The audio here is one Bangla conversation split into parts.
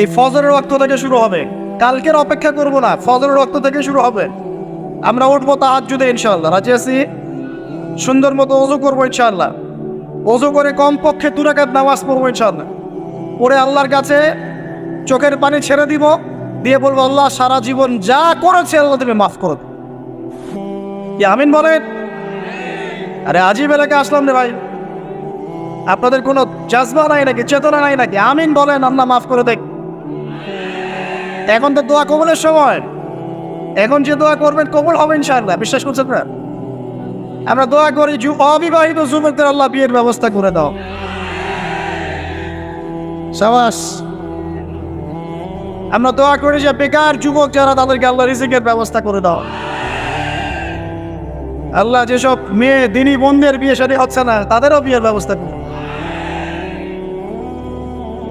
এই ফজরের রক্ত থেকে শুরু হবে। কালকের অপেক্ষা করব না, ফজরের রক্ত থেকে শুরু হবে। আমরা উঠবো যুদে ইনশাল্লাহ রাজি আছি? সুন্দর মতো অজু করব ইনশাল্লাহ অজু করে কমপক্ষে দু রাকাত নামাজ পড়ব ইনশাল্লাহ পড়ে আল্লাহর কাছে চোখের পানি ছেড়ে দিব, দিয়ে বলব, আল্লাহ সারা জীবন যা করেছে আল্লাহ তুমি মাফ করো। আমিন বলেন? আরে আজিব এলাকা আসলাম রে ভাই। আপনাদের কোনো জাজবা নাই নাকি, চেতনা নাই নাকি? আমিন বলেন, আল্লাহ মাফ করে দেখ। এখন তো দোয়া কবলের সময়। এখন যে দোয়া করবেন কবল হবে ইনশাআল্লাহ, বিশ্বাস করছেন না? আমরা দোয়া করি অবিবাহিত যুবকদের আল্লাহ বিয়ের ব্যবস্থা করে দাও। সাবাস। আমরা দোয়া করি যে বেকার যুবক যারা তাদেরকে আল্লাহ রিজিকের ব্যবস্থা করে দাও। আল্লাহ যেসব মেয়ে, দিনী বোনদের বিয়ে শাদী হচ্ছে না, তাদেরও বিয়ের ব্যবস্থা করুন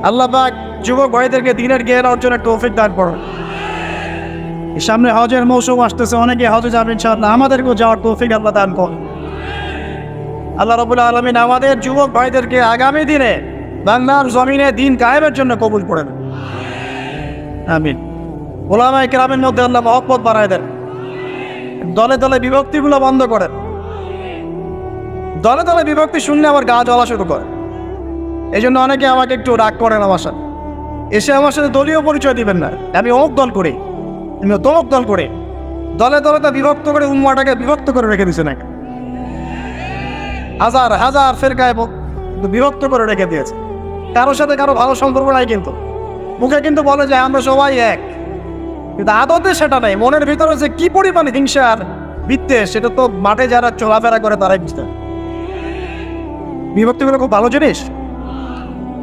আল্লাহ পাক যুবক ভাইদেরকে দিনের জ্ঞান অর্জনের তৌফিক দান করুন। সামনে হজের মৌসুম আসতেছে, অনেকে হজে যাবে ইনশাআল্লাহ। আমাদেরকেও যাওয়ার তৌফিক আল্লাহ দান করুন। আল্লাহ রবুল আলমিন আমাদের যুবক ভাইদেরকে আগামী দিনে বাংলার জমিনে দিন কায়েমের জন্য কবুল করেন আমিন। ওলামায় কেরামের মধ্যে আল্লাহ মহব্বত বাড়ায় দেন। দলে দলে বিভক্তিগুলো বন্ধ করেন। দলে দলে বিভক্তি শুনলে আমার গা জ্বলা শুরু করে। এই জন্য অনেকে আমাকে একটু রাগ করেন আমার সাথে। এসে আমার সাথে দলীয় পরিচয় দিবেন না। আমি অমুক দল করি। আমি তমুক দল করে। দলে দলে তো বিভক্ত করে উম্মাটাকে বিভক্ত করে রেখে দিছে নাকি? হাজার হাজার ফেরকায় বিভক্ত করে রেখে দিয়েছে। কারোর সাথে কারও ভালো সম্পর্ক নাই কিন্তু। মুখে কিন্তু বলে যে আমরা সবাই এক। কিন্তু আদতে সেটা নাই। মনের ভিতরে যে কি পরিমাণ হিংসার বিদ্বেষ, সেটা তো মাঠে যারা চলাফেরা করে তারাই বুঝতে পারে। বিভক্তিগুলো খুব ভালো জিনিস।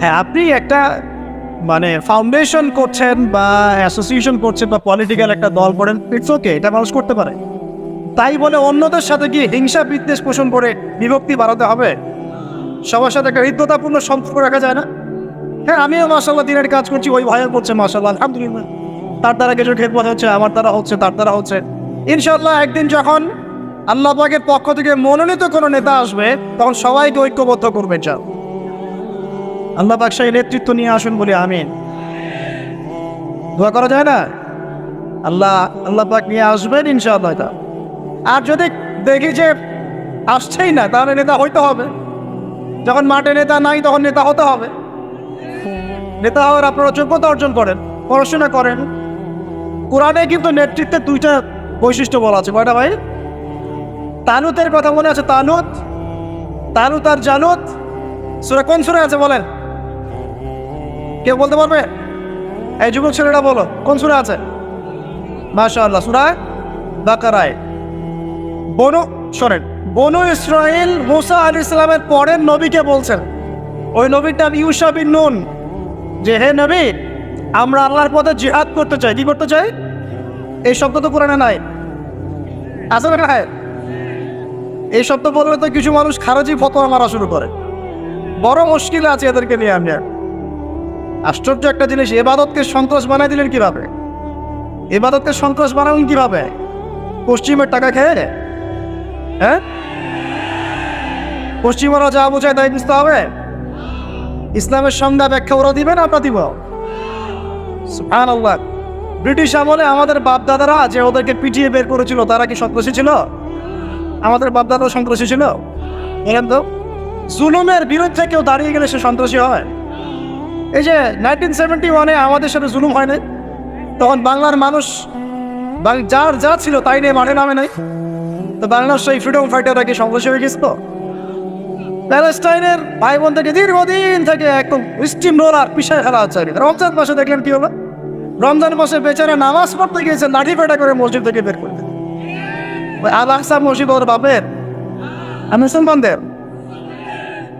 হ্যাঁ আপনি একটা মানে ফাউন্ডেশন করছেন বা অ্যাসোসিয়েশন করছেন বা পলিটিক্যাল একটা দল করেন ইটস ওকে এটা মানুষ করতে পারে। তাই বলে অন্যদের সাথে কি হিংসা বিদ্বেষ পোষণ করে বিভক্তি বাড়াতে হবে? সবার সাথে একটা হৃদ্যতাপূর্ণ সম্পর্ক রাখা যায় না? হ্যাঁ আমিও মাসাল্লাহ দিনের কাজ করছি, ওই ভয় করছে মাসাল্লাহ আলহামদুলিল্লাহ। তার দ্বারা কিছু খেদমত হচ্ছে, আমার দ্বারা হচ্ছে, তার দ্বারা হচ্ছে। ইনশাল্লাহ একদিন যখন আল্লাহ পাকের পক্ষ থেকে মনোনীত কোনো নেতা আসবে, তখন সবাইকে ঐক্যবদ্ধ করবে চাও আল্লাহ সেই নেতৃত্ব নিয়ে আসুন বলে আমিন। দোয়া করা যায় না? আল্লাহ আল্লাহ পাক নিয়ে আসবেন ইনশাআল্লাহ আর যদি দেখি যে আসছেই না, তাহলে নেতা হইতে হবে। যখন মাঠে নেতা নাই, তখন নেতা হতে হবে। নেতা হওয়ার আপনারা যোগ্যতা অর্জন করেন, পড়াশোনা করেন। কোরআনে কিন্তু নেতৃত্বের দুইটা বৈশিষ্ট্য বলা আছে, কয়টা ভাই? তানুতের কথা মনে আছে তানুত তানুত আর জানুত। সুরা কোন সুরে আছে বলেন? কেউ বলতে পারবে? এই যুবক ছেলেটা বলো, কোন সুরে আছে? মাশা আল্লাহ সুরা বাকারায়। বনু, শোনেন, বনু ইসরায়েল মুসা আলী ইসলামের পরের নবীকে বলছেন। ওই নবীর নাম ইউসা বিন নুন। যে, হে নবী, আমরা আল্লাহর পথে জিহাদ করতে চাই। কি করতে চাই? এই শব্দ তো কোরআনে নাই। আছে না হ্যাঁ এই শব্দ বললে তো কিছু মানুষ খারাজি ফতোয়া মারা শুরু করে। বড় মুশকিল আছে এদেরকে নিয়ে আমি আর। আশ্চর্য একটা জিনিস, এবাদতকে সন্ত্রাস বানাই দিলেন কীভাবে? এবাদতকে সন্ত্রাস বানালেন কীভাবে? পশ্চিমের টাকা খেয়ে? হ্যাঁ? পশ্চিমারা যা বোঝায় তাই বুঝতে হবে। ইসলামের সংজ্ঞা ব্যাখ্যা ওরা দিবেন আমরা দিব। ব্রিটিশ আমলে আমাদের বাপদাদারা যে ওদেরকে পিটিয়ে বের করেছিল, তারা কি সন্ত্রাসী ছিল? আমাদের বাপদাদা সন্ত্রাসী ছিল। বলেন তো? জুলুমের বিরুদ্ধে কেউ দাঁড়িয়ে গেলে সে সন্ত্রাসী হয়। এই যে নাইনটিন সেভেন্টি ওয়ানে আমাদের সাথে জুলুম হয় নাই, তখন বাংলার মানুষ যার যা ছিল তাই নিয়ে মাঠে নামে নাই। তো বাংলার সেই ফ্রিডম ফাইটাররা কি সন্ত্রাসী হয়ে গেছিল? প্যালেস্টাইনের ভাই বোন থেকে দীর্ঘদিন থেকে একদম স্টিম রোলার পিছায় খেলা হচ্ছে রমজান মাসে দেখলেন কি হলো? রমজান মাসে বেচারা নামাজ পড়তে গিয়েছে, লাঠি পেটা করে মসজিদ থেকে বের করে আল আকসা মসজিদ ওর বাপের। আর মুসলমানদের।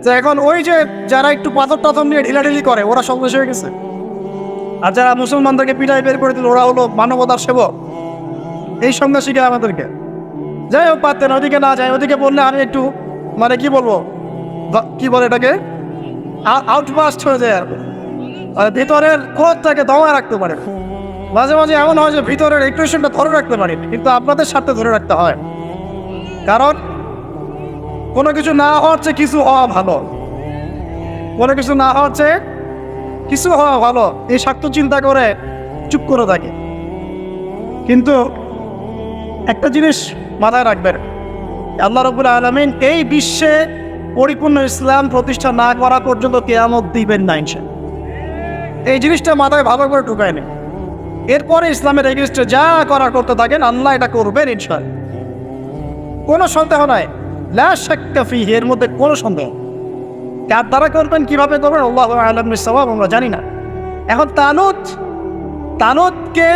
যে এখন ওই যে যারা একটু পাথর টাথর নিয়ে ঢিলাঢিলি করে, ওরা সন্ত্রাস হয়ে গেছে। আর যারা মুসলমানদেরকে পিটাই বের করে দিল, ওরা হলো মানবতার সেবক। এই সঙ্গে শিখে আমাদেরকে? যাই হোক, পারতেন, ওদিকে না যায়, ওদিকে বললে আমি একটু মানে কি বলব? কি বলে এটাকে? আউটবাস্ট হয়ে যায়। আর ভিতরের ক্রোধটাকে দমায় রাখতে পারে। মাঝে মাঝে এমন হয় যে ভিতরের ইকুয়েশনটা ধরে রাখতে পারি কিন্তু আপনাদের স্বার্থে ধরে রাখতে হয়। কারণ কোনো কিছু না চেয়ে কিছু হওয়া ভালো। কোনো কিছু না চেয়ে কিছু হওয়া ভালো। এই স্বার্থ চিন্তা করে চুপ করে থাকে। কিন্তু একটা জিনিস মাথায় রাখবেন, আল্লাহ রবুল আলমিন এই বিশ্বে পরিপূর্ণ ইসলাম প্রতিষ্ঠা না করা পর্যন্ত কেয়ামত দিবেন না ইনশা এই জিনিসটা মাথায় ভালো করে ঢুকায় নেই এরপরে ইসলামের এগেস্টে যা করা করতে থাকেন, আল্লাহ এটা করবেন ইনশাল কোনো সন্দেহ নাই। লাফি এর মধ্যে কোনো সন্দেহ কার দ্বারা করবেন কীভাবে করবেন, আল্লাহ আলম সবাব আমরা জানি না। এখন তানুত, তানুতকে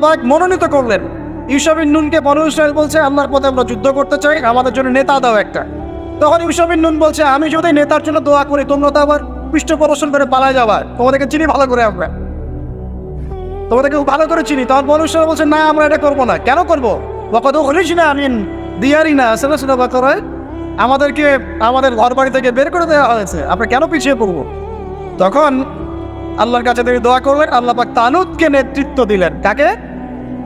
পাক মনোনীত করলেন। ইউসবিন নুনকে বনু ইসরায়েল বলছে, আল্লাহর পথে আমরা যুদ্ধ করতে চাই, আমাদের জন্য নেতা দাও একটা। তখন ইউসবিন নুন বলছে, আমি যদি নেতার জন্য দোয়া করি, তোমরা তো আবার পৃষ্ঠ প্রদর্শন করে পালায় যাবা। তোমাদেরকে চিনি ভালো করে আমরা। তোমাদেরকে ভালো করে চিনি। তখন বনু ইসরায়েল বলছে, না, আমরা এটা করব না। কেন করব? বকত হলিস না আমিন দিয়ারি না, সেটা সেটা বাকরায় আমাদেরকে, আমাদের ঘর বাড়ি থেকে বের করে দেওয়া হয়েছে। আমরা কেন পিছিয়ে পড়ব? তখন আল্লাহর কাছে তিনি দোয়া করলেন, আল্লাহ পাক তানুদকে নেতৃত্ব দিলেন। কাকে?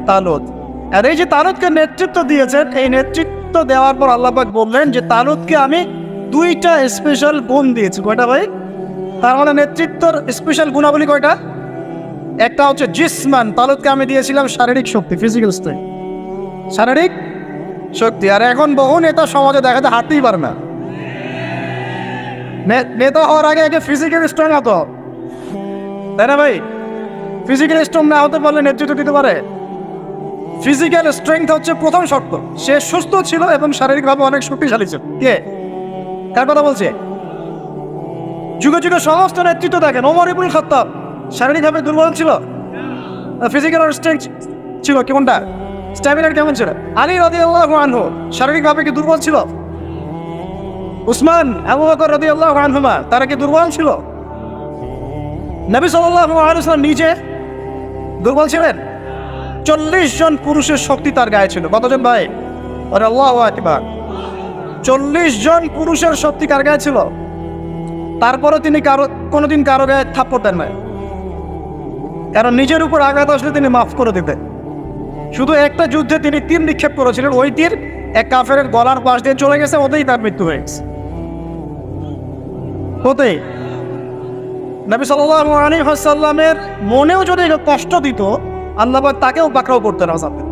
তানুদ আর এই যে তানুদকে নেতৃত্ব দিয়েছেন, এই নেতৃত্ব দেওয়ার পর আল্লাহ পাক বললেন যে তানুদকে আমি দুইটা স্পেশাল গুণ দিয়েছি। কয়টা ভাই? তার মানে নেতৃত্বর স্পেশাল গুণাবলী কয়টা? একটা হচ্ছে জিসমান। তালুদকে আমি দিয়েছিলাম শারীরিক শক্তি ফিজিক্যাল স্ট্রেংথ শারীরিক শক্তি। আর এখন বহু নেতা সমাজে দেখা দেখাতে হাঁটতেই পারে না। নেতা হওয়ার আগে আগে ফিজিক্যাল স্ট্রং হতো তাই না ভাই? ফিজিক্যাল স্ট্রং না হতে পারলে নেতৃত্ব দিতে পারে। ফিজিক্যাল স্ট্রেংথ হচ্ছে প্রথম শর্ত। সে সুস্থ ছিল এবং শারীরিকভাবে অনেক শক্তিশালী ছিল। কে? কার কথা বলছে? যুগে যুগে সমস্ত নেতৃত্ব দেখেন। ওমর ইবুল খত্তাব শারীরিকভাবে দুর্বল ছিল। ফিজিক্যাল স্ট্রেংথ ছিল। কেমনটা? স্ট্যামিনার কেমন ছিল? আলী রদি আল্লাহ আনহু শারীরিকভাবে কি দুর্বল ছিল? উসমান, আবু বকর রদি আল্লাহ আনহুমা, তারা কি দুর্বল ছিল? নবী সাল্লাল্লাহু আলাইহি ওয়াসাল্লাম নিজে দুর্বল ছিলেন? চল্লিশ জন পুরুষের শক্তি তার গায়ে ছিল। কতজন ভাই? আরে আল্লাহ আকবার। চল্লিশ জন পুরুষের শক্তি কার গায়ে ছিল? তারপরে তিনি কারও, কোনোদিন কারও গায়ে থাপ্পড় দেন নাই। কারণ নিজের উপর আঘাত আসলে তিনি মাফ করে দিতেন। শুধু একটা যুদ্ধে তিনি তীর নিক্ষেপ করেছিলেন। ওই তীর এক কাফের গলার পাশ দিয়ে চলে গেছে, ওতেই তার মৃত্যু হয়ে গেছে। ওতেই। নবী সাল্লাল্লাহু আলাইহি ওয়াসাল্লামের মনেও যদি কষ্ট দিত, আল্লাহ তাকেও পাকড়াও করতেন আসামে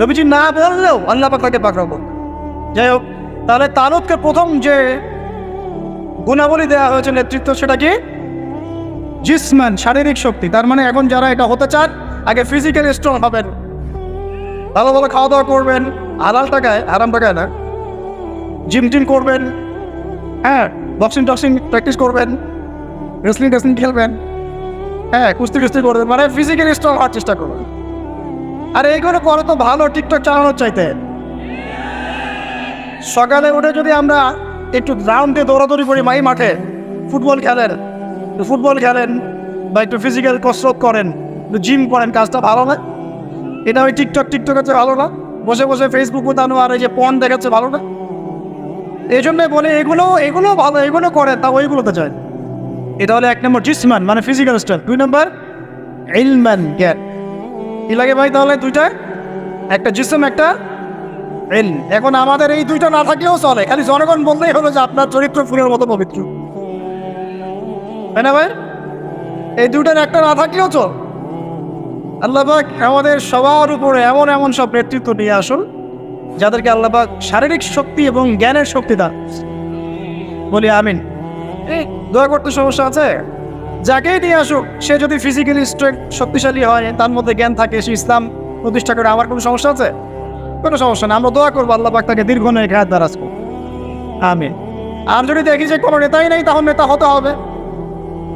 নবীজি না বললেও আল্লাহ তাকে পাকড়াও করতেন। যাই হোক, তাহলে তালুককে প্রথম যে গুণাবলী দেওয়া হয়েছে নেতৃত্ব, সেটা কি? জিসমান, শারীরিক শক্তি। তার মানে এখন যারা এটা হতে চান, আগে ফিজিক্যাল স্ট্রং হবেন। ভালো ভালো খাওয়া দাওয়া করবেন, হালাল টাকায় আরাম টাকায় না। জিম টিম করবেন হ্যাঁ বক্সিং, টক্সিং প্র্যাকটিস করবেন রেসলিং টেসলিং খেলবেন হ্যাঁ কুস্তি কুস্তি করবেন মানে ফিজিক্যালি স্ট্রং হওয়ার চেষ্টা করবেন। আর এইগুলো করে তো ভালো টিকটক চালানোর চাইতে। সকালে উঠে যদি আমরা একটু গ্রাউন্ড দৌড়াদৌড়ি করি মাই মাঠে, ফুটবল খেলেন ফুটবল খেলেন বা একটু ফিজিক্যাল কসরত করেন জিম করেন, কাজটা ভালো না? এটা ওই টিকটক টিকটক হচ্ছে ভালো না? বসে বসে ফেসবুক উঠানো আর এই যে পন দেখাচ্ছে, ভালো না? এই জন্য বলে, এগুলো এগুলো ভালো, এগুলো করে, তা ওইগুলোতে চায় এটা হলো এক নম্বর জিসমান মানে ফিজিক্যাল স্ট্রেংথ দুই নম্বর ইলম্যান জ্ঞান। কি লাগে ভাই তাহলে দুইটা? একটা জিসম একটা এল এখন আমাদের এই দুইটা না থাকলেও চলে। খালি জনগণ বললেই হলো যে আপনার চরিত্র ফুলের মতো পবিত্র। তাই না ভাই? এই দুইটার একটা না থাকলেও চল। আল্লাহবাক আমাদের সবার উপরে এমন এমন সব নেতৃত্ব নিয়ে আসুন, যাদেরকে আল্লাহবাক শারীরিক শক্তি এবং জ্ঞানের শক্তি দান বলি আমিন। এই, দয়া করতে সমস্যা আছে? যাকেই নিয়ে আসুক, সে যদি ফিজিক্যালি স্ট্রেংথ শক্তিশালী হয়, তার মধ্যে জ্ঞান থাকে, সে ইসলাম প্রতিষ্ঠা করে, আমার কোনো সমস্যা আছে? কোনো সমস্যা না আমরা দোয়া করব, আল্লাহ পাক তাকে দীর্ঘ নয় ঘাত দ্বারাজ করুন আমিন। আর যদি দেখি যে কোনো নেতাই নেই, তাহলে নেতা হতে হবে।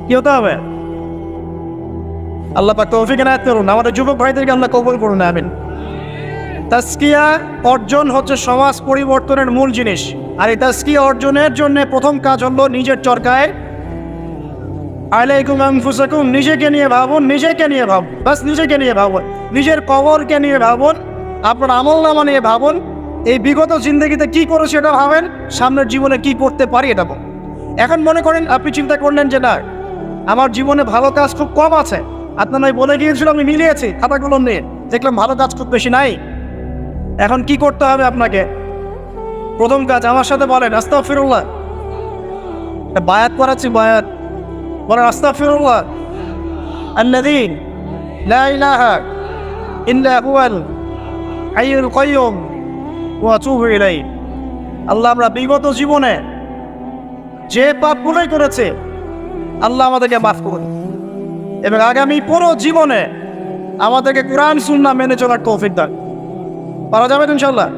কি হতে হবে? আল্লাহ পাক তৌফিক এনায়ত করুন। আমাদের যুবক ভাইদেরকে আল্লাহ কবুল করুন, আমিন। তাস্কিয়া অর্জন হচ্ছে সমাজ পরিবর্তনের মূল জিনিস। আর এই তাস্কিয়া অর্জনের জন্য প্রথম কাজ হলো নিজের চরকায়, আলাইকুম আনফুসাকুম, নিজেকে নিয়ে ভাবুন, নিজেকে নিয়ে ভাবুন, বাস নিজেকে নিয়ে ভাবুন, নিজের কবরকে নিয়ে ভাবুন, আপনার আমল নামা নিয়ে ভাবুন, এই বিগত জিন্দগিতে কি করেছি এটা ভাবেন, সামনের জীবনে কি করতে পারি এটা। এখন মনে করেন, আপনি চিন্তা করলেন যে না, আমার জীবনে ভালো কাজ খুব কম আছে। আপনার নয় বলে গিয়েছিল, আমি মিলিয়েছি খাতাগুলো নিয়ে। দেখলাম ভালো কাজ খুব বেশি নাই। এখন কি করতে হবে আপনাকে? প্রথম কাজ, আমার সাথে বলেন আস্তা ফিরুল্লাহ বায়াত করাচ্ছি বায়াত। বলেন হাইয়ুল কাইয়ুম, ওয়া আতুবু ইলাইহি। আল্লাহ আমরা বিগত জীবনে যে পাপগুলোই করেছে, আল্লাহ আমাদেরকে মাফ করুন। এবং আগামী পুরো জীবনে আমাদেরকে কোরআন সুন্না মেনে চলার তৌফিক দান। পারা যাবে ইনশাল্লাহ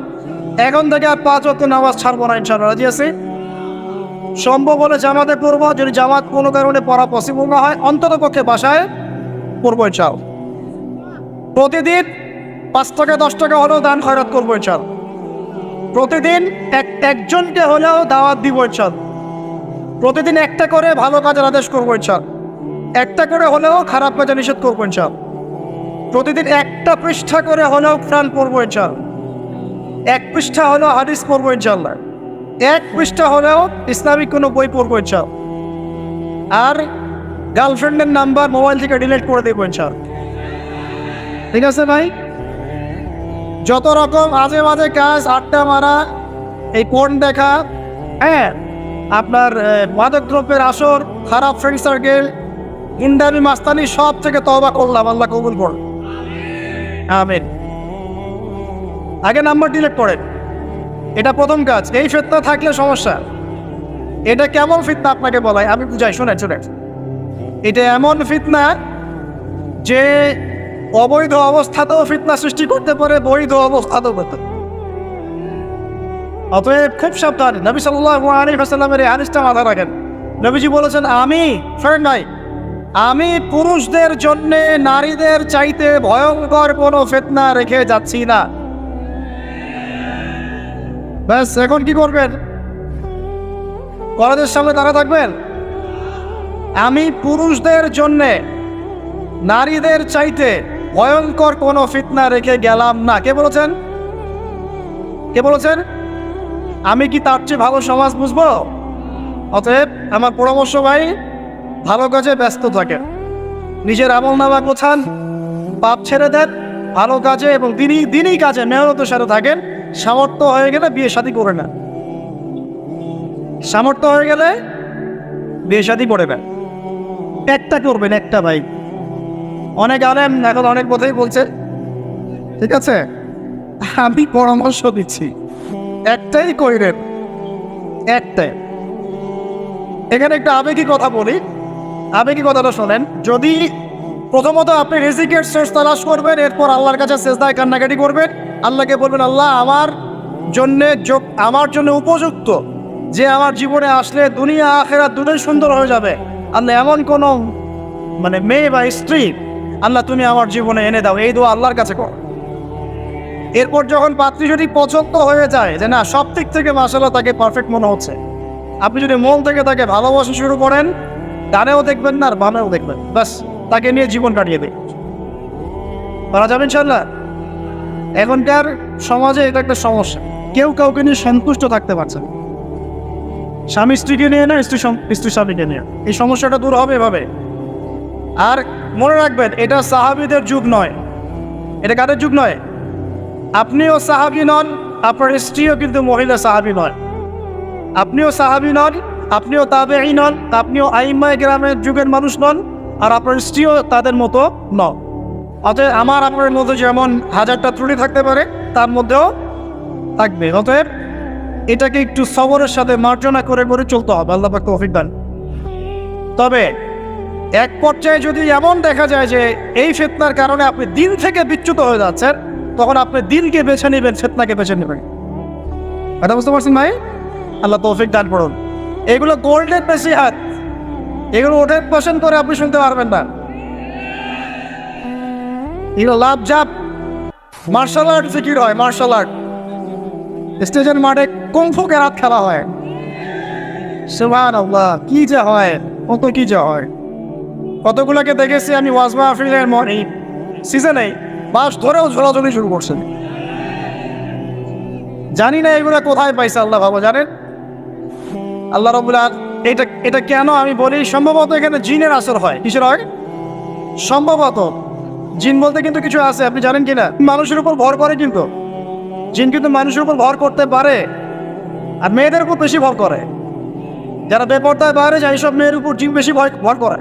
এখন থেকে আর পাঁচ অক্ট নামাজ ছাড়বো না ইনশাল্লাহ রাজি আছে? সম্ভব হলে জামাতে পড়ব, যদি জামাত কোনো কারণে পড়া পসিবল না হয়, অন্তত পক্ষে বাসায় পড়ব চাও প্রতিদিন পাঁচ টাকা, দশ টাকা হলেও দান খয়রাত করব চাও প্রতিদিন এক, একজনকে হলেও দাওয়াত দিব চাল প্রতিদিন একটা করে ভালো কাজের আদেশ করব চাল একটা করে হলেও খারাপ কাজে নিষেধ করব চাল প্রতিদিন একটা পৃষ্ঠা করে হলেও প্রাণ পড়ব চাল এক পৃষ্ঠা হলেও হাদিস পড়ব ইনশাল্লাহ। এক পৃষ্ঠা হলেও ইসলামিক কোনো বই পড়ব ইনশাল। আর গার্লফ্রেন্ডের নাম্বার মোবাইল থেকে ডিলিট করে দেবো ইনশাল। ঠিক আছে ভাই? যত রকম আজে মাঝে কাজ, আড্ডা মারা, এই কোন দেখা হ্যাঁ আপনার মাদক দ্রব্যের আসর, খারাপ ফ্রেন্ড সার্কেল ইন্ডামি মাস্তানি সব থেকে তবা করলাম, আল্লাহ কবুল কর আমিন। আগে নাম্বার ডিলিট করেন। এটা প্রথম কাজ। এই ফিতনা থাকলে সমস্যা। এটা কেমন ফিতনা আপনাকে বলাই? আমি বুঝাই, শোনেন শোনেন। এটা এমন ফিতনা যে অবৈধ অবস্থাতেও ফিতনা সৃষ্টি করতে পারে, বৈধ অবস্থাতেও করতে অতএব খুব সাবধান, নবী সাল্লাল্লাহু আলাইহি ওয়াসাল্লামের এই হাদিসটা মাথায় রাখেন। নবীজি বলেছেন, আমি ফ্রেন্ড নাই আমি পুরুষদের জন্য নারীদের চাইতে ভয়ঙ্কর কোনো ফিতনা রেখে যাচ্ছি না। ব্যাস, এখন কি করবেন? কলেজের সামনে দাঁড়া থাকবেন? আমি পুরুষদের জন্যে নারীদের চাইতে ভয়ঙ্কর কোনো ফিতনা রেখে গেলাম না। কে বলেছেন? কে বলেছেন? আমি কি তার চেয়ে ভালো সমাজ বুঝব? অতএব আমার পরামর্শ ভাই ভালো কাজে ব্যস্ত থাকেন নিজের আমল নামা গোছান, পাপ ছেড়ে দেন, ভালো কাজে এবং দিনই দিনই কাজে মেহনতের সাথে থাকেন, সামর্থ্য হয়ে গেলে বিয়ে শাদী করে না সামর্থ্য হয়ে গেলে বিয়ে শাদী করে নেন। একটা করবেন একটা ভাই। অনেক আলেম এখন অনেক কথাই বলছে। ঠিক আছে? আমি পরামর্শ দিচ্ছি। একটাই কইরেন, একটাই। এখানে একটা আবেগী কথা বলি। আবেগী কথাটা শোনেন? যদি প্রথমত আপনি রেজিকের শেষ তালাশ করবেন, এরপর আল্লাহর কাছে শেষদায় কান্নাকাটি করবেন, আল্লাহকে বলবেন, আল্লাহ, আমার জন্যে আমার জন্য উপযুক্ত যে আমার জীবনে আসলে দুনিয়া আখেরা দুটোই সুন্দর হয়ে যাবে। আল্লাহ, এমন কোনো মানে মেয়ে বা স্ত্রী, আল্লাহ, তুমি আমার জীবনে এনে দাও, এই দোয়া আল্লাহর কাছে করো। এরপর যখন পাত্রী যদি পছন্দ হয়ে যায়, যে না, সব দিক থেকে মাসাল্লাহ তাকে পারফেক্ট মনে হচ্ছে। আপনি যদি মন থেকে তাকে ভালোবাসা শুরু করেন ডানেও দেখবেন না আর বামেও দেখবেন। ব্যাস তাকে নিয়ে জীবন কাটিয়ে দেবে করা যাবে ইনশাল্লাহ এখনকার সমাজে এটা একটা সমস্যা। কেউ কাউকে নিয়ে সন্তুষ্ট থাকতে পারছে না। স্বামী স্ত্রীকে নিয়ে না, স্ত্রী স্ত্রী স্বামীকে নিয়ে। এই সমস্যাটা দূর হবে এভাবে। আর মনে রাখবেন, এটা সাহাবিদের যুগ নয়। এটা কাদের যুগ নয়? আপনিও সাহাবি নন, আপনার স্ত্রীও কিন্তু মহিলা সাহাবি নয়। আপনিও সাহাবি নন আপনিও তাবেই নন আপনিও আইম্মায় গ্রামের যুগের মানুষ নন, আর আপনার স্ত্রীও তাদের মতো নন অতএব আমার আপনার মধ্যে যেমন হাজারটা ত্রুটি থাকতে পারে, তার মধ্যেও থাকবে। অতএব এটাকে একটু সবরের সাথে মার্জনা করে করে চলতে হবে। আল্লাহ পাক তৌফিক দান। তবে এক পর্যায়ে যদি এমন দেখা যায় যে এই ফেতনার কারণে আপনি দিন থেকে বিচ্যুত হয়ে যাচ্ছেন, তখন আপনি দিনকে বেছে নেবেন, ফেতনাকে বেছে নেবেন। কথা বুঝতে পারছেন ভাই? আল্লাহ তৌফিক দান করুন। এগুলো গোল্ডের বেশি হাত। এগুলো ওঠেন পছন্দ করে আপনি শুনতে পারবেন না। এগুলো লাভ জাপ। মার্শাল আর্ট জিকির হয় মার্শাল আর্ট স্টেজের মাঠে কুংফু কেরাত খেলা হয়। সুবহান আল্লাহ কি যে হয়, কত কি যে হয়। কতগুলোকে দেখেছি আমি ওয়াজ মাহফিলের মনে সিজনে মাস ধরেও ঝোলাঝুলি শুরু করছেন জানি না এগুলো কোথায় পাইছে, আল্লাহ বাবা জানেন। আল্লাহ রবুল্লাহ এটা এটা কেন আমি বলি? সম্ভবত এখানে জিনের আসর হয়। কিসের হয়? সম্ভবত। জিন বলতে কিন্তু কিছু আছে, আপনি জানেন কিনা? মানুষের উপর ভর করে কিন্তু। জিন কিন্তু মানুষের উপর ভর করতে পারে। আর মেয়েদের উপর বেশি ভর করে। যারা বেপর্দায় বাইরে যায় এইসব মেয়ের উপর জিন বেশি ভয় ভর করে।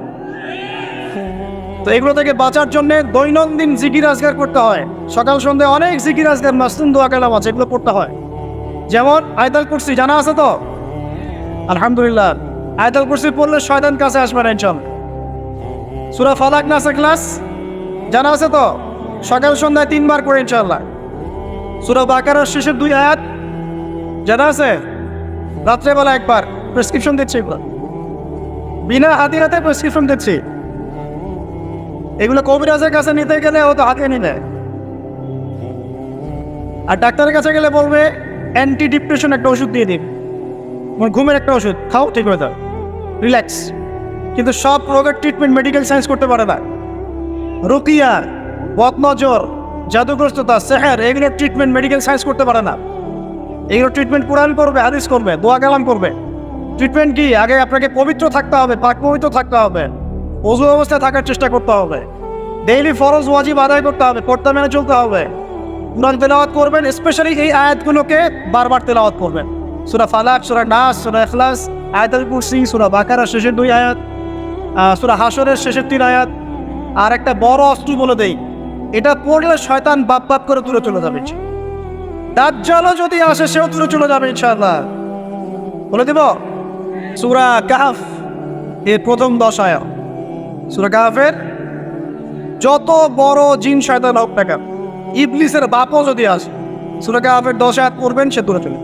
তো এগুলো থেকে বাঁচার জন্য দৈনন্দিন জিকির আজগার করতে হয়। সকাল সন্ধ্যে অনেক জিকির আজগার মাসুম দোয়া কালাম আছে, এগুলো পড়তে হয়। যেমন আয়তাল কুরসি, জানা আছে তো? আলহামদুলিল্লাহ। আয়তাল কুরসি পড়লে শয়তান কাছে আসবে না ইনশাল্লাহ সুরা ফালাক নাসা ক্লাস? জানা আছে তো? সকাল সন্ধ্যায় তিনবার করে ইনশাল্লাহ সুরা বাকারার শেষের দুই আয়াত? জানা আছে? রাত্রেবেলা একবার। প্রেসক্রিপশন দিচ্ছে এগুলো। বিনা হাতে হাতে প্রেসক্রিপশন দিচ্ছি। এগুলো কবিরাজের কাছে নিতে গেলে ও তো হাতে নিলে। আর ডাক্তারের কাছে গেলে বলবে অ্যান্টি ডিপ্রেশন একটা ওষুধ দিয়ে দিন। মানে ঘুমের একটা ওষুধ, খাও, ঠিক হয়ে যাও রিল্যাক্স কিন্তু সব রোগের ট্রিটমেন্ট মেডিকেল সায়েন্স করতে পারে না। রুকিয়া, বদনজর, জাদুগ্রস্ততা, সেহের, এগুলো ট্রিটমেন্ট মেডিকেল সায়েন্স করতে পারে না। এগুলো ট্রিটমেন্ট কোরআন করবে হাদিস করবে, দোয়া কালাম করবে। ট্রিটমেন্ট কি? আগে আপনাকে পবিত্র থাকতে হবে, পাক পবিত্র থাকতে হবে। অজু অবস্থায় থাকার চেষ্টা করতে হবে। ডেইলি ফরজ, ওয়াজিব আদায় করতে হবে পড়তে মেনে চলতে হবে। কোরআন তেলাওয়াত করবেন স্পেশালি এই আয়াতগুলোকে বারবার তেলাওয়াত করবেন। সুরা ফালাক সুরা নাস সুরা এখলাস আয়াতুল কুরসি সুরা বাকারা শেষের দুই আয়াত সুরা হাসরের শেষের তিন আয়াত, আর একটা বড় অস্ত্র বলে দেই। এটা পড়লে শয়তান বাপ বাপ করে দূরে চলে যাবে দাজ্জালও যদি আসে, সেও দূরে চলে যাবে, ইনশাআল্লাহ। বলে দিব সুরা কাহাফ এর প্রথম দশ আয়াত। সুরা কাহাফের যত বড় জিন শয়তান হোক না ইবলিসের বাপও যদি আসে সুরা কাহাফের দশ আয়াত পড়বেন, সে দূরে চলে।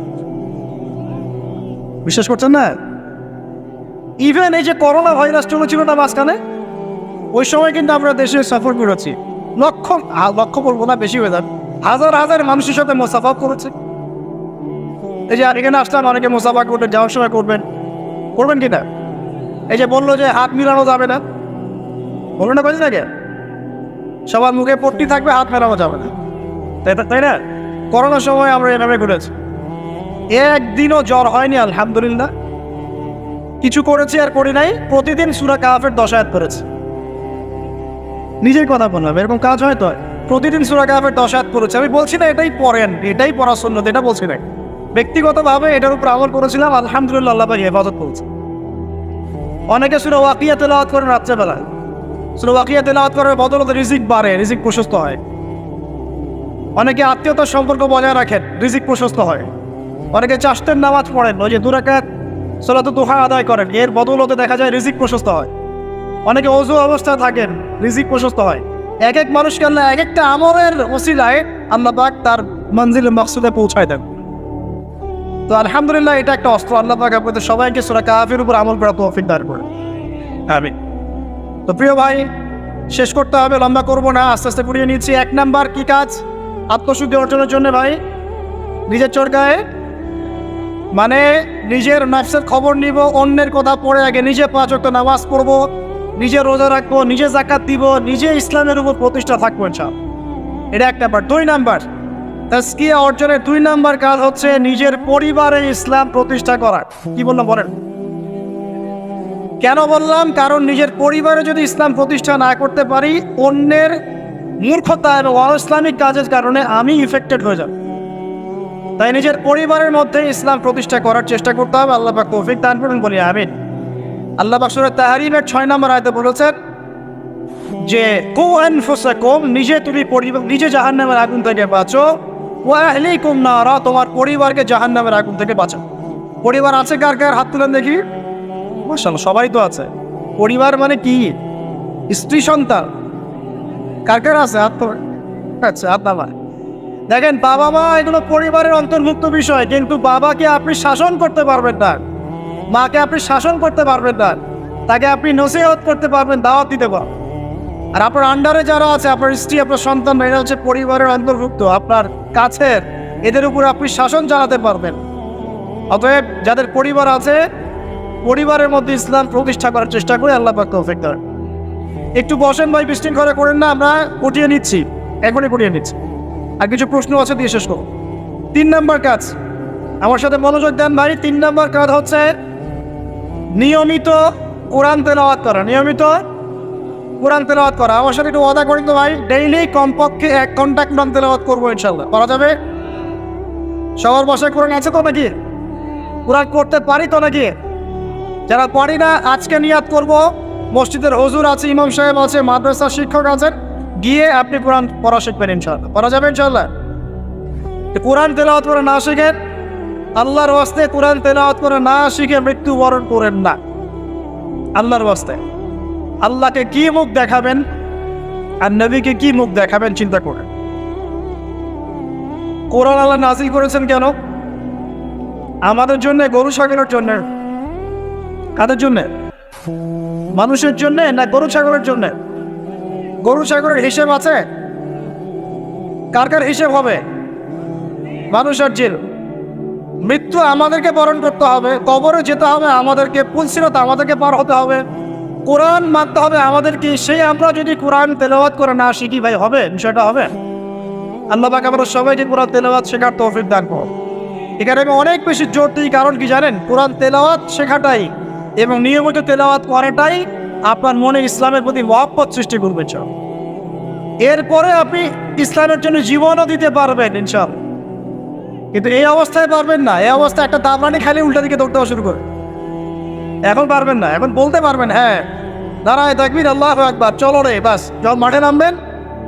বিশ্বাস করছেন না? ইভেন এই যে করোনা ভাইরাস চলেছিল না মাঝখানে, ওই সময় কিন্তু আমরা দেশে সফর করেছি। লক্ষ হা- লক্ষ বলব না, বেশি হয়ে যাবে হাজার হাজার মানুষের সাথে মোসাফা করেছে। এই যে, আর এখানে আসলাম, অনেকে মোসাফা করবেন, যাওয়ার সময় করবেন। করবেন কিনা? এই যে বলল যে হাত মিলানো যাবে না। বলল না কয়েছে নাকি সবার মুখে পট্টি থাকবে, হাত মেলানো যাবে না? তাই না? করোনার সময় আমরা এভাবে ঘুরেছি। একদিনও জ্বর হয়নি, আলহামদুলিল্লাহ। কিছু করেছি আর করি নাই, প্রতিদিন সুরা কাহাফের দশায়াত করেছে নিজের কথা বললাম, এরকম কাজ হয় তো? প্রতিদিন সুরা কাহাফের দশায়াত করেছে আমি বলছি না, এটাই পড়েন, এটাই পড়ার শূন্য এটা বলছি না ব্যক্তিগতভাবে এটার উপর আমল করেছিলাম, আলহামদুলিল্লাহ আল্লাহ ভাই হেফাজত করেছে। অনেকে সুরা ওয়াকিয়া তেলাওয়াত করেন রাত্রেবেলায়। সুরা ওয়াকিয়া তেলাওয়াত করার বদলতে রিজিক বাড়ে, রিজিক প্রশস্ত হয়। অনেকে আত্মীয়তার সম্পর্ক বজায় রাখেন, রিজিক প্রশস্ত হয়। অনেকে চাষতের নামাজ পড়েন ওই যে দুরাকাত সোলাত দোহা আদায় করেন এর বদলতে দেখা যায় রিজিক প্রশস্ত হয়। অনেকে অজু অবস্থায় থাকেন রিজিক প্রশস্ত হয়। এক এক মানুষকে আল্লাহ এক একটা আমলের ওসিলায় আল্লাহ পাক তার মঞ্জিল মকসুদে পৌঁছায় দেন। তো আলহামদুলিল্লাহ এটা একটা অস্ত্র। আল্লাহ পাক আপনাদের সবাইকে সুরা কাফের উপর আমল করা তৌফিক দান করে আমি তো প্রিয় ভাই শেষ করতে হবে লম্বা করব না আস্তে আস্তে পুড়িয়ে নিচ্ছি। এক নাম্বার কি কাজ? আত্মশুদ্ধি অর্জনের জন্য ভাই নিজের চরকায় মানে নিজের নফসের খবর নিব, অন্যের কথা পড়ে আগে নিজে পাঁচ ওয়াক্ত নামাজ পড়ব, নিজে রোজা রাখব, নিজে জাকাত দিব, নিজে ইসলামের উপর প্রতিষ্ঠা থাকব সব এটা এক নাম্বার। দুই নাম্বার তাস্কিয়া অর্জনের দুই নাম্বার কাজ হচ্ছে নিজের পরিবারে ইসলাম প্রতিষ্ঠা করা। কি বললাম বলেন? কেন বললাম? কারণ নিজের পরিবারে যদি ইসলাম প্রতিষ্ঠা না করতে পারি, অন্যের মূর্খতা এবং অ ইসলামিক কাজের কারণে আমি ইফেক্টেড হয়ে যাব। তাই নিজের পরিবারের মধ্যে ইসলাম প্রতিষ্ঠা করার চেষ্টা করতে হবে। আল্লাহ পাক তৌফিক দান করুন, বলি আমিন। আল্লাহ পাক সূরা তাহরিমের ছয় নম্বর আয়তে বলেছেন যে কো আনফুসাকুম, নিজে তুমি পরিবার, নিজে জাহান্নামের আগুন থেকে বাঁচো। ওয়া আহলিকুম নারা, তোমার পরিবারকে জাহান্নামের আগুন থেকে বাঁচাও। পরিবার আছে কার কার? হাত তুলেন দেখি। মাশাআল্লাহ, সবাই তো আছে। পরিবার মানে কি? স্ত্রী সন্তান। কার কার আছে? হাত তোলেন। আচ্ছা হাত নামায়। দেখেন, বাবা মা, এগুলো পরিবারের অন্তর্ভুক্ত বিষয়, কিন্তু বাবাকে আপনি শাসন করতে পারবেন না। মাকে আপনি শাসন করতে পারবেন না। তাকে আপনি নসিহত করতে পারবেন, দাওয়াত দিতে পারবেন। আর আপনার আন্ডারে যারা আছে, আপনার স্ত্রী, আপনার সন্তান, এরা হচ্ছে পরিবারের অন্তর্ভুক্ত। আপনার কাছের, এদের উপর আপনি শাসন চালাতে পারবেন। অতএব যাদের পরিবার আছে, পরিবারের মধ্যে ইসলাম প্রতিষ্ঠা করার চেষ্টা করে আল্লাহ পাক তৌফিক একটু বসেন ভাই, বিশৃঙ্খলা করেন না, আমরা পটিয়ে নিচ্ছি। এখনই পটিয়ে নিচ্ছি। আর কিছু প্রশ্ন আছে, দিয়ে শেষ করব তিন নাম্বার কাজ। আমার সাথে মনোযোগ দেন ভাই, তিন নাম্বার কাজ হচ্ছে নিয়মিত কোরআন তেলাওয়াত করা। নিয়মিত কোরআন তেলাওয়াত করা। আমার সাথে একটু ওয়াদা করি তো ভাই ডেইলি কমপক্ষে এক ঘণ্টা কোরআন তেলাওয়াত করব ইনশাল্লাহ করা যাবে? সবার বাসায় কোরআন আছে তো নাকি? কোরআন করতে পারি তো নাকি? যারা পারি না, আজকে নিয়াত করব। মসজিদের হজুর আছে, ইমাম সাহেব আছে, মাদ্রাসার শিক্ষক আছেন। গিয়ে আপনি কোরআন পড়া শিখবেন ইনশাল্লাহ পড়া যাবে ইনশাল্লাহ কোরআন তেলাওয়াত করে না শিখেন, আল্লাহর ওয়াস্তে কোরআন তেলাওয়াত করে না শিখে মৃত্যুবরণ করেন না। আল্লাহর ওয়াস্তে। আল্লাহকে কি মুখ দেখাবেন আর নবীকে কি মুখ দেখাবেন চিন্তা করেন। কোরআন আল্লাহ নাজিল করেছেন কেন? আমাদের জন্য, গরু ছাগলের জন্য? কাদের জন্য? মানুষের জন্য না গরু ছাগলের জন্য? গরু সাগরের হিসেব আছে? কার কার হিসেব হবে? মানুষের জিল। মৃত্যু আমাদেরকে বরণ করতে হবে, কবরে যেতে হবে, আমাদেরকে পুলসিরত আমাদেরকে পার হতে হবে। কোরআন মানতে হবে আমাদেরকে, সেই আমরা যদি কোরআন তেলাওয়াত করে না শিখি, ভাই, হবে? বিষয়টা হবে? আল্লাহ পাক আমরা সবাইকে কোরআন তেলাওয়াত শেখার তৌফিক দান করো এখানে আমি অনেক বেশি জোর দিই, কারণ কি জানেন? কোরআন তেলাওয়াত শেখাটাই এবং নিয়মিত তেলাওয়াত করাটাই আপনার মনে ইসলামের প্রতি মহব্বত সৃষ্টি করবে চল এরপরে আপনি ইসলামের জন্য জীবনও দিতে পারবেন ইনশাল কিন্তু এই অবস্থায় পারবেন না। এই অবস্থায় একটা দাবানি খালি উল্টা দিকে দৌড়তে শুরু করে। এখন পারবেন না। এখন বলতে পারবেন হ্যাঁ দাঁড়ায় দেখবিন, আল্লাহ একবার চলো রে, বাস। যখন মাঠে নামবেন,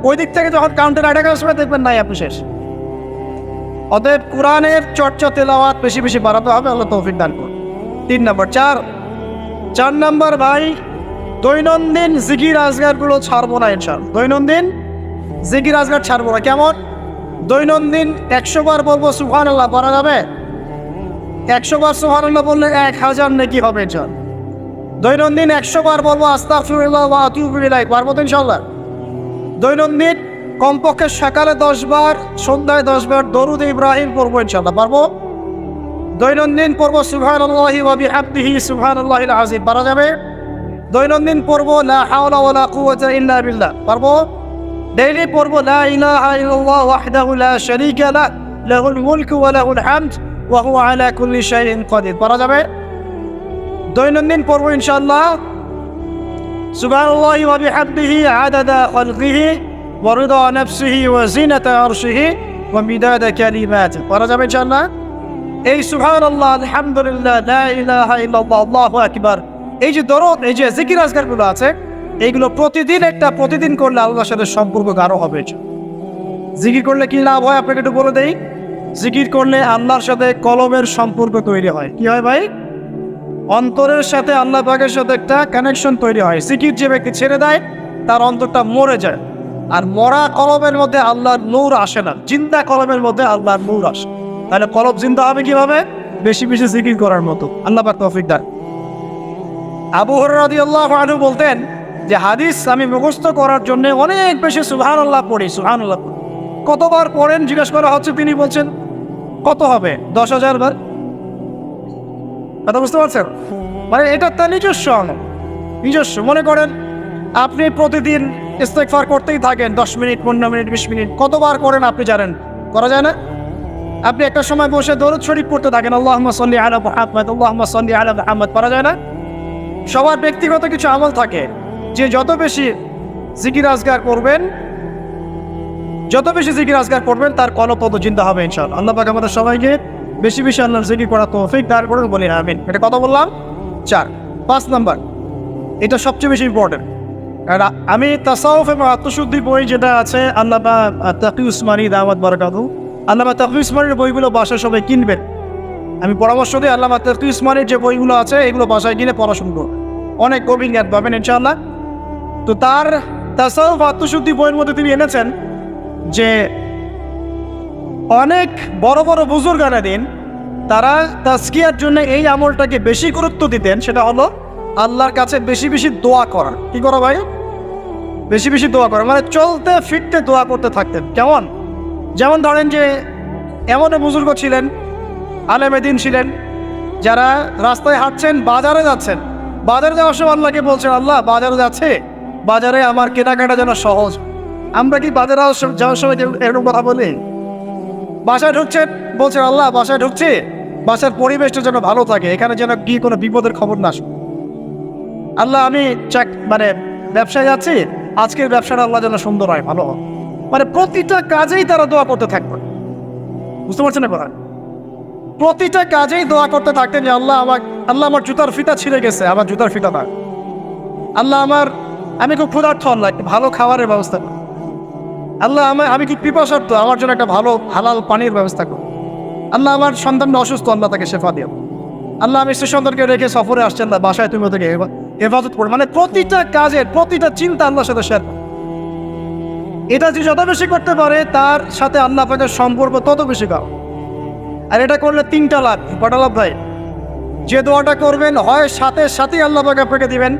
ওই দিক থেকে যখন কাউন্টার অ্যাটাক আসবে, দেখবেন নাই আপনি শেষ। অতএব কোরআনের চর্চা, তেলাওয়াত বেশি বেশি বাড়াতে হবে, আল্লাহ তৌফিক দান করুন। তিন নম্বর, চার। চার নম্বর ভাই দৈনন্দিন জিগির আজগারগুলো ছাড়বো না ইনশাল দৈনন্দিন জিগির আজগার ছাড়বো না। কেমন? দৈনন্দিন একশো বার বলব সুহান আল্লাহ পড়া যাবে? একশো বার সুহান আল্লাহ বললে এক হাজার নাকি হবে ইনশাল দৈনন্দিন একশো বার বলব আস্তাফিরুল্লাহ বা আতিউবিল্লাহ পারব তো ইনশাল্লাহ দৈনন্দিন কমপক্ষে সকালে দশ বার, সন্ধ্যায় দশ বার দরুদ ইব্রাহিম পড়ব ইনশাল্লাহ পারব? দৈনন্দিন পড়ব সুবহান আল্লাহি সুবহান আল্লাহিল আজিম পারা যাবে? দৈনন্দিন পড়ব, লা হাওলা ওয়ালা কুওয়াতা ইল্লা বিল্লাহ। পারব? ডেইলি পড়ব, লা ইলাহা ইল্লাল্লাহ ওয়াহদাহু লা শারীকা লা, লাহুল মুলকু ওয়া লাহুল হামদ, ওয়া হুয়া আলা কুল্লি শাইইন কাদির। পারা যাবে? দৈনন্দিন পড়ব ইনশাআল্লাহ। সুবহানাল্লাহি ওয়া বিহামদিহি, আদাদা খালকিহি, ওয়া রিদা নাফসিহি, ওয়া জিনাতা আরশিহি, ওয়া মিদাদা কালিমাতিহি পারা যাবে ইনশাআল্লাহ? এই সুহান আল্লাহ আলহামদুলিল্লাহ, লা ইলাহা ইল্লাল্লাহ, আল্লাহু আকবার। এই যে দরদ, এই যে জিকির আজকারগুলো আছে, এইগুলো প্রতিদিন একটা প্রতিদিন করলে আল্লাহর সাথে সম্পর্ক গাঢ় হবে। জিকির করলে কি লাভ হয়? আপনাকে একটু বলে দেই। জিকির করলে আল্লাহর সাথে কলমের সম্পর্ক তৈরি হয়। কি হয় ভাই? অন্তরের সাথে আল্লাহ পাকের সাথে একটা কানেকশন তৈরি হয়। জিকির যে ব্যক্তি ছেড়ে দেয়, তার অন্তরটা মরে যায়। আর মরা কলমের মধ্যে আল্লাহর নূর আসে না। জিন্দা কলমের মধ্যে আল্লাহর নূর আসে। তাহলে কলব জিন্দা হবে কীভাবে? বেশি বেশি জিকির করার মতো। আল্লাহ পাক তৌফিক দান। আবু হরাদি আল্লাহ আনহু বলতেন যে, হাদিস আমি মুখস্থ করার জন্য অনেক বেশি সুহান আল্লাহ পড়ি সুহান আল্লাহ কতবার পড়েন জিজ্ঞেস করা হচ্ছে, তিনি বলছেন, কত হবে? দশ হাজার বার? কথা বুঝতে পারছেন? মানে এটা তার নিজস্ব। নিজস্ব। মনে করেন, আপনি প্রতিদিন ইস্তেকফার করতেই থাকেন, দশ মিনিট, পনেরো মিনিট, বিশ মিনিট, কতবার করেন আপনি জানেন? করা যায় না? আপনি একটা সময় বসে দরুদ শরীফ পড়তে থাকেন আল্লাহ সল্লি আলা মোহাম্মদ আল্লাহ সল্লি আলা আহমদ পারা যায় না? সবার ব্যক্তিগত কিছু আমল থাকে। যে যত বেশি জিকির আজগার করবেন, যত বেশি জিকির আজগার করবেন, তার কলপ তত চিন্তা হবে ইনশাআল্লাহ। আল্লাহ পাক আমাদের সবাইকে বেশি বেশি আল্লাহর জিকির করা তৌফিক দাঁড় করুন বলি আমিন। এটা কথা বললাম। চার, পাঁচ নাম্বার, এটা সবচেয়ে বেশি ইম্পর্টেন্ট আর আমি তাসাউফ এবং আত্মশুদ্ধি বই যেটা আছে, আল্লাহ বা তাকি উসমানী দাওয়াত বারাকাতু আল্লামা তাকি উসমানের বইগুলো বাসায় সবাই কিনবেন। আমি পরামর্শ দিই আল্লামা তাকি উসমানের যে বইগুলো আছে, এগুলো বাসায় কিনে পড়াশুনো করুন অনেক গভীর জ্ঞান পাবেন, ইনশাআল্লাহ। তো তার তাসাউফ আত্মশুদ্ধি বইয়ের মধ্যে তিনি এনেছেন যে অনেক বড় বড় বুজুর্গানা দিন তারা তাস্কিয়ার জন্য এই আমলটাকে বেশি গুরুত্ব দিতেন, সেটা হলো আল্লাহর কাছে বেশি বেশি দোয়া করা। কি করা ভাই? বেশি বেশি দোয়া করা। মানে চলতে ফিরতে দোয়া করতে থাকতেন। কেমন? যেমন ধরেন যে এমন বুজুর্গ ছিলেন আলেমেদিন ছিলেন, যারা রাস্তায় হাঁটছেন, বাজারে যাচ্ছেন বাজারে যাওয়ার সময় আল্লাহকে বলছেন, আল্লাহ বাজারে যাচ্ছে। বাজারে আমার কেনাকাটা যেন সহজ। আমরা কি বাজারে যাওয়ার- সময় এরকম কথা বলি? বাসায় ঢুকছেন, বলছেন, আল্লাহ, বাসায় ঢুকছে। বাসার পরিবেশটা যেন ভালো থাকে। এখানে যেন গিয়ে কোনো বিপদের খবর না আসে আল্লাহ, আমি চাক মানে ব্যবসায় যাচ্ছি। আজকের ব্যবসাটা আল্লাহ যেন সুন্দর হয়, ভালো হয় মানে প্রতিটা কাজেই তারা দোয়া করতে থাকবে। বুঝতে পারছেন না প্রতিটা কাজেই দোয়া করতে থাকতেন যে, আল্লাহ আমার আল্লাহ আমার জুতার ফিতা ছিঁড়ে গেছে, আমার জুতার ফিতা না আল্লাহ আমার, আমি খুব ক্ষুধার্থ আল্লাহ ভালো খাবারের ব্যবস্থা করো আল্লাহ আমার, আমি খুব পিপাসার্থ আমার জন্য একটা ভালো হালাল পানির ব্যবস্থা করো আল্লাহ আমার সন্তানটা অসুস্থ, আল্লাহ তাকে শেফা দিও। আল্লাহ আমি সে সন্তানকে রেখে সফরে আসছেন না বাসায় তুমি ওদেরকে হেফাজত করো। মানে প্রতিটা কাজের, প্রতিটা চিন্তা আল্লাহর সাথে শেয়ার। এটা যে যত বেশি করতে পারে, তার সাথে আল্লাহ পাকের সম্পর্ক তত বেশি গাও আর এটা করলে তিনটা লাভ, কটা লাভ ভাই? যে দোয়াটা করবেন, হয় সাথে সাথেই আল্লাহ পাক আপনাকে দিবেন।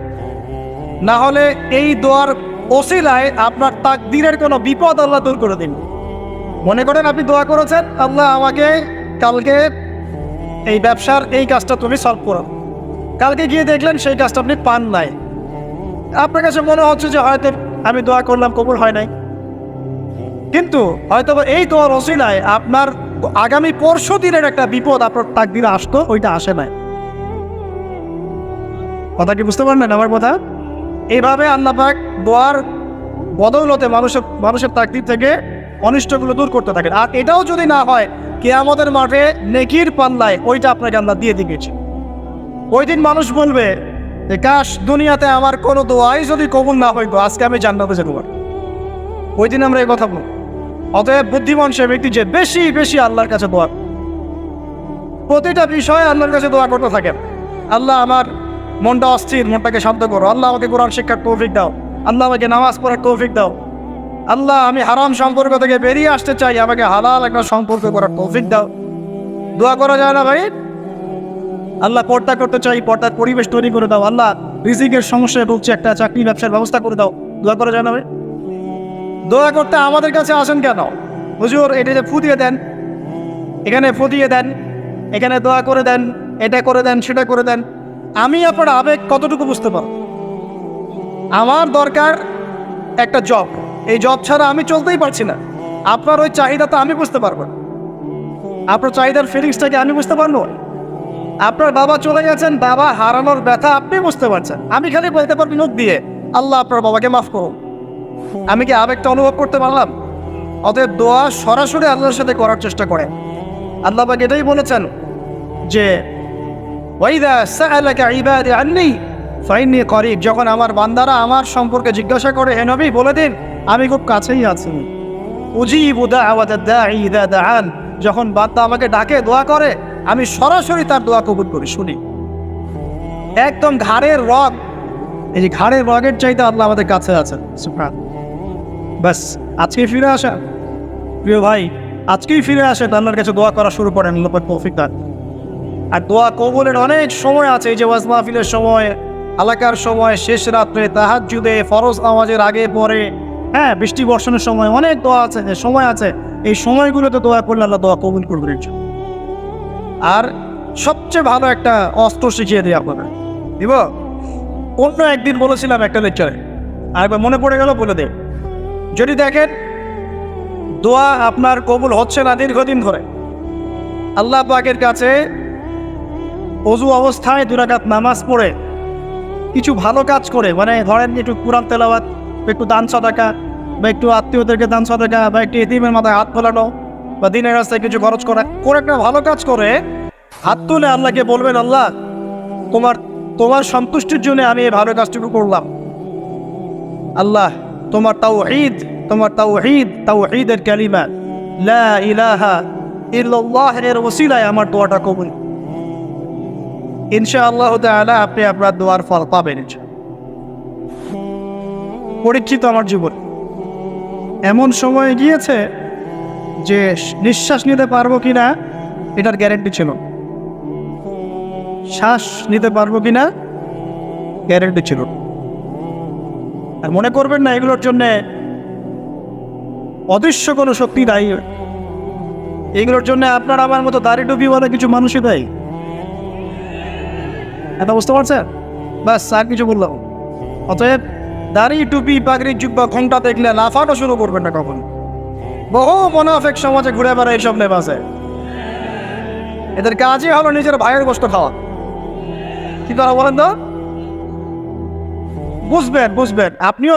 না হলে এই দোয়ার ওসিলায় আপনার তাকদিরের কোনো বিপদ আল্লাহ দূর করে দিন। মনে করেন আপনি দোয়া করেছেন, আল্লাহ আমাকে কালকে এই ব্যবসার এই কাজটা তুমি সলভ করো। কালকে গিয়ে দেখলেন সেই কাজটা আপনি পান নাই। আপনার কাছে মনে হচ্ছে যে হয়তো আমি দোয়া করলাম, কবুল হয় নাই। কিন্তু হয়তো এই দোয়ার ওসিলায় আপনার আগামী পরশু দিনের একটা বিপদ আপনার তাকদিরে আসতো, ওইটা আসে নাই। কথা কি বুঝতে পারলেন আমার কথা? এইভাবে আল্লাপাক দোয়ার বদৌলতে মানুষের মানুষের তাকদির থেকে অনিষ্টগুলো দূর করতে থাকেন। আর এটাও যদি না হয়, কেয়ামতের মাঠে নেকির পাল্লায় ওইটা আপনাকে আল্লাহ দিয়ে দিয়েছে। ওই দিন মানুষ বলবে যে কাশ, দুনিয়াতে আমার কোনো দোয়াই যদি কবুল না হইতো, আজকে আমি জান্নাতে যেতে পারি ওই দিন আমরা এই কথা বলব। অতএব বুদ্ধিমান সে ব্যক্তি যে বেশি বেশি আল্লাহর কাছে দোয়া প্রতিটা বিষয়ে আল্লাহর কাছে দোয়া করতে থাকেন আল্লাহ আমার মনটা অস্থির, মনটাকে শান্ত করো। আল্লাহ আমাকে কোরআন শিক্ষার তৌফিক দাও। আল্লাহ আমাকে নামাজ পড়ার তৌফিক দাও। আল্লাহ, আমি হারাম সম্পর্ক থেকে বেরিয়ে আসতে চাই। আমাকে হালাল একটা সম্পর্ক করার তৌফিক দাও। দোয়া করা যায় না ভাই? আল্লাহ পর্দা করতে চাই, পর্দার পরিবেশ তৈরি করে দাও। আল্লাহ রিজিকের সমস্যায় ভুগছে, একটা চাকরি ব্যবসার ব্যবস্থা করে দাও। দোয়া করা যায় না ভাই? দোয়া করতে আমাদের কাছে আসেন কেন? হুজুর, এটা যে ফু দিয়ে দেন, এখানে ফু দিয়ে দেন, এখানে দোয়া করে দেন, এটা করে দেন, সেটা করে দেন, আমি আপনার আবেগ কতটুকু বুঝতে পারব? আমার দরকার একটা জব এই জব ছাড়া আমি চলতেই পারছি না। আপনার ওই চাহিদা তো আমি বুঝতে পারব না। আপনার চাহিদার ফিলিংসটাকে আমি বুঝতে পারব? আপনার বাবা চলে গেছেন, বাবা হারানোর ব্যথা আপনি বুঝতে পারছেন। আমি খালি বলতে পারবি মুখ দিয়ে আল্লাহ আপনার বাবাকে মাফ করুন আমি কি আবেগটা অনুভব করতে পারলাম? অতএব দোয়া সরাসরি আল্লাহর সাথে করার চেষ্টা করে। আল্লাহ পাক এটাই বলেছেন যে, ওয়াইদা সাআলাকা ইবাদি করিব। যখন আমার বান্দারা আমার সম্পর্কে জিজ্ঞাসা করে, হে নবী, বলে দিন, আমি খুব কাছেই আছি। উজিবু দাআন। যখন বান্দা আমাকে ডাকে, দোয়া করে, আমি সরাসরি তার দোয়া কবুল করি, শুনি। একদম ঘাড়ের রগ, এই যে ঘাড়ের রগের চাইতে আল্লাহ আমাদের কাছে আছে সুপ্রাণ ব্যাস, আজকেই ফিরে আসা। প্রিয় ভাই, আজকেই ফিরে আসে আল্লাহর কাছে দোয়া করা শুরু করেন পাক তৌফিক আর দোয়া কবলের অনেক সময় আছে, এই যে ওয়াজ মাহফিলের সময়, এলাকার সময়, শেষ রাত্রে, তাহাজ্জুদে, ফরজ আওয়াজের আগে, পরে হ্যাঁ বৃষ্টি বর্ষণের সময় অনেক দোয়া আছে সময় আছে। এই সময়গুলোতে দোয়া করলে আল্লাহ দোয়া কবুল করবেন। আর সবচেয়ে ভালো একটা অস্ত্র শিখিয়ে দিই আপনাকে দিব? অন্য একদিন বলেছিলাম একটা লেকচারে। আর একবার মনে পড়ে গেল, বলে দে। যদি দেখেন, দোয়া আপনার কবুল হচ্ছে না দীর্ঘদিন ধরে। আল্লাহ পাকের কাছে অজু অবস্থায় দুরাকাত নামাজ পড়ে কিছু ভালো কাজ করে মানে ধরেন একটু কোরআন তেলাওয়াত, একটু দান সদাকা, বা একটু আত্মীয়দেরকে দান সদাকা, বা একটু এতিমের মাথায় হাত ফেলানো, বা দিনের রাস্তায় কিছু খরচ করা করে একটা ভালো কাজ করে, হাত তুলে আল্লাহকে বলবেন, আল্লাহ, তোমার তোমার সন্তুষ্টির জন্য আমি এই ভালো কাজটুকু করলাম। আল্লাহ তোমার তাও ঈদ তোমার তাও ঈদ তাও ঈদের কালিমা। লা ইলাহা ইল্লাল্লাহ এর ওসিলায় আমার দোয়াটা কবুল। ইনশাআল্লাহ তাআলা আপনি আপনার দোয়ার ফল পাবেন। পরীক্ষিত আমার জীবন। এমন সময় গিয়েছে যে নিঃশ্বাস নিতে পারব কিনা এটার গ্যারেন্টি ছিল। শ্বাস নিতে পারব কিনা? গ্যারেন্টি ছিল। না। আর মনে করবেন না, এগুলোর জন্য অদৃশ্য কোনো শক্তি দায়ী এগুলোর জন্য আপনার আমার মতো দাড়ি বলে কিছু মানুষই দায়ী এটা বুঝতে পারছেন? ব্যাস আর কিছু বললাম। অতএব দাড়ি, টুপি, পাগড়ি, জুব্বা ঘণ্টা দেখলে লাফানো শুরু করবেন না কখন। বহু মোনাফেক সমাজে ঘুরে বেড়ায় এইসব লেবাসে এদের কাজই হলো নিজের ভাইয়ের গোষ্ঠ খাওয়া। কি তারা বলেন তো? বুঝবেন বুঝবেন। আপনিও